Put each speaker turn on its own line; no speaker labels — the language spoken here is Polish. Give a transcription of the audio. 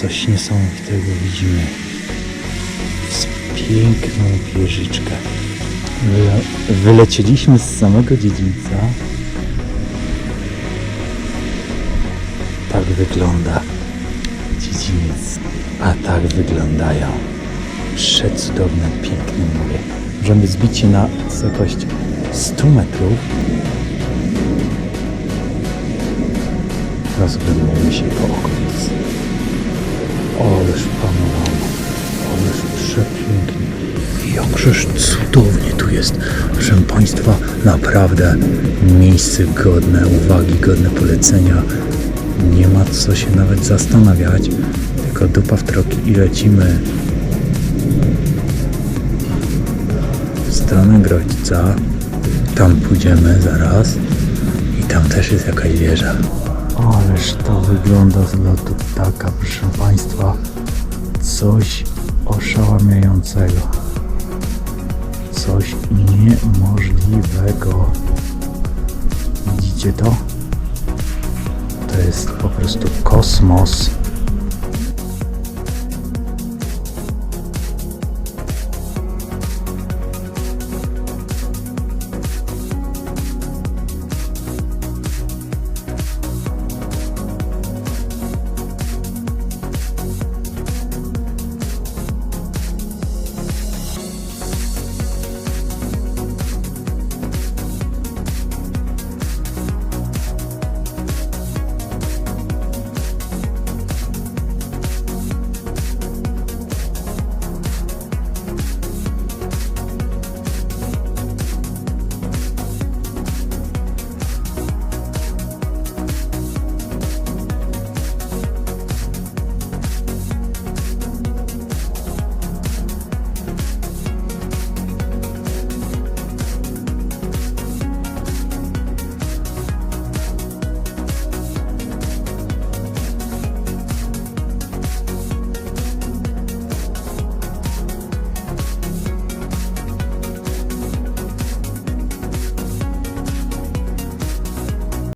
Coś niesamowitego widzimy. Piękną wieżyczkę. Wyle- Wylecieliśmy z samego dziedzińca. Tak wygląda dziedziniec, a tak wyglądają przecudowne, piękne mury. Możemy zbić się na wysokość 100 metrów. Rozglądamy się po okolicy. Ależ panorama, ależ przepięknie. Jakżeż cudownie tu jest. Proszę Państwa, naprawdę miejsce godne uwagi, godne polecenia. Nie ma co się nawet zastanawiać, tylko dupa w troki i lecimy w stronę Grodźca. Tam pójdziemy zaraz i tam też jest jakaś wieża. Ależ to wygląda z lotu ptaka, proszę Państwa. Coś oszałamiającego. Coś niemożliwego. Widzicie to? To jest po prostu kosmos.